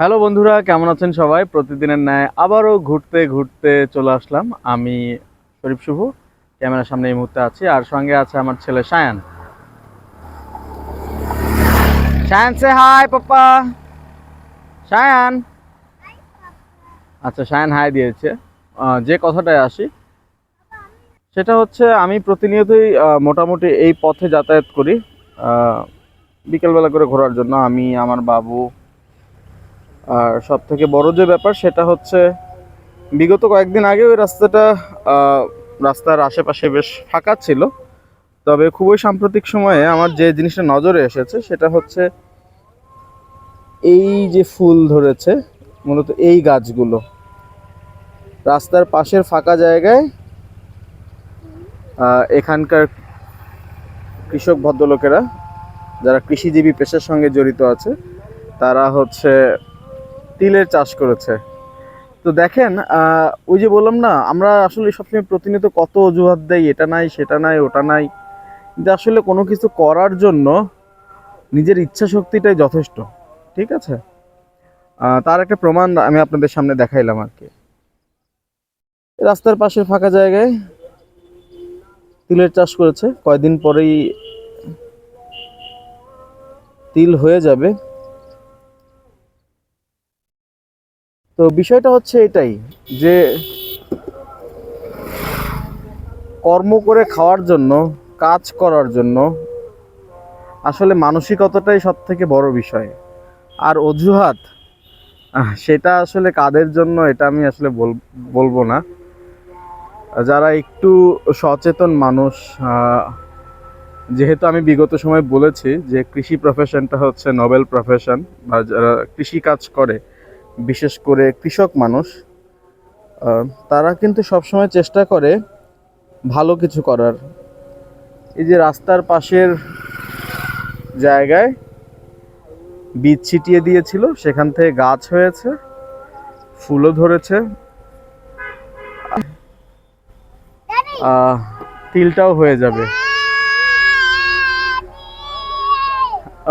Hello বন্ধুরা, কেমন আছেন সবাই? প্রতিদিনের ন্যায় আবারও ঘুরতে ঘুরতে চলে আসলাম। আমি শরীফ শুভ, ক্যামেরার সামনে এই মুহূর্তে আছি, আর সঙ্গে আছে আমার ছেলে সায়ান। সায়ান সে হাই পাপ্পা। সায়ান। আচ্ছা সায়ান হাই দিয়েছে। যে কথাটায় আসি, সেটা হচ্ছে আমি প্রতিনিয়তই মোটামুটি এই পথে যাতায়াত করি। বিকেলবেলা করে ঘোরার জন্য আমি, আমার বাবু আর সব থেকে বড় যে ব্যাপার সেটা হচ্ছে, বিগত কয়েকদিন আগে ওই রাস্তাটা রাস্তার আশেপাশে বেশ ফাঁকা ছিল। তবে খুবই সাম্প্রতিক সময়ে আমার যে জিনিসটা নজরে এসেছে সেটা হচ্ছে, এই যে ফুল ধরেছে, মূলত এই গাছগুলো। রাস্তার পাশের ফাঁকা জায়গায় এখানকার কৃষক ভদ্রলোকেরা, যারা কৃষিজীবী পেশার সঙ্গে জড়িত আছে, তারা হচ্ছে তিলের চাষ করেছে। তো দেখেন ওই যে বললাম না, আমরা আসলে সবসময় প্রতিনিয়ত কত অজুহাত দেই, এটা নাই, সেটা নাই, ওটা নাই। কিন্তু আসলে কোনো কিছু করার জন্য নিজের ইচ্ছা শক্তিটাই যথেষ্ট, ঠিক আছে? তার একটা প্রমাণ আমি আপনাদের সামনে দেখাইলাম আর কি। রাস্তার পাশের ফাঁকা জায়গায় তিলের চাষ করেছে, কয়দিন পরেই তিল হয়ে যাবে। তো বিষয়টা হচ্ছে এটাই যে কর্ম করে খাওয়ার জন্য, কাজ করার জন্য আসলে মানসিকতাটাই সব থেকে বড় বিষয়। আর অজুহাত সেটা আসলে কাদের জন্য এটা আমি আসলে বল- বলব না। যারা একটু সচেতন মানুষ যেহেতু আমি বিগত সময় বলেছি যে কৃষি প্রফেশনটা হচ্ছে নোবেল প্রফেশন বা যারা কৃষি কাজ করে বিশেষ করে কৃষক মানুষ তারা কিন্তু সবসময় চেষ্টা করে ভালো কিছু করার। এই যে রাস্তার পাশের জায়গায় বীজ ছিটিয়ে দিয়েছিল, সেখান থেকে গাছ হয়েছে, ফুলও ধরেছে। তিলটাও হয়ে যাবে।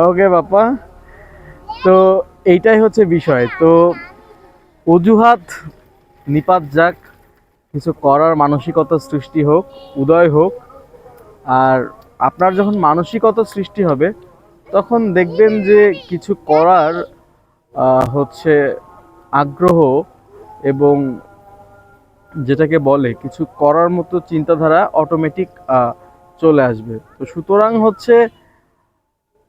ওকে বাপা তো এইটাই হচ্ছে বিষয়। তো অজুহাত নিপাত যাক, কিছু করার মানসিকতা সৃষ্টি হোক, উদয় হোক। আর আপনার যখন মানসিকতা সৃষ্টি হবে, তখন দেখবেন যে কিছু করার হচ্ছে আগ্রহ এবং যেটাকে বলে কিছু করার মতো চিন্তাধারা অটোমেটিক চলে আসবে। তো সুতরাং হচ্ছে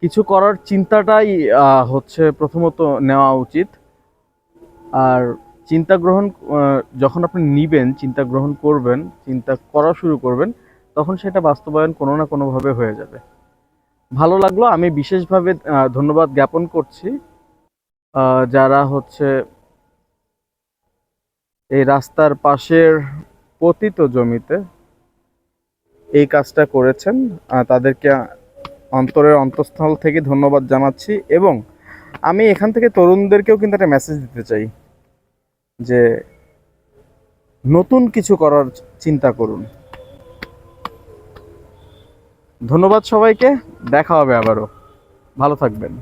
কিছু করার চিন্তাটাই হচ্ছে প্রথমত নেওয়া উচিত। আর চিন্তা গ্রহণ যখন আপনি নিবেন, চিন্তা গ্রহণ করবেন, চিন্তা করা শুরু করবেন, তখন সেটা বাস্তবায়ন কোনো না কোনোভাবে হয়ে যাবে। ভালো লাগল, আমি বিশেষভাবে ধন্যবাদ জ্ঞাপন করছি। যারা হচ্ছে এই রাস্তার পাশের পতিত জমিতে এই কাজটা করেছেন তাদেরকে অন্তরের অন্তঃস্থল থেকে ধন্যবাদ জানাচ্ছি এবং আমি এখান থেকে তরুণদেরকেও কিন্তু একটা মেসেজ দিতে চাই যে নতুন কিছু করার চিন্তা করুন। ধন্যবাদ সবাইকে, দেখা হবে আবারও। ভালো থাকবেন।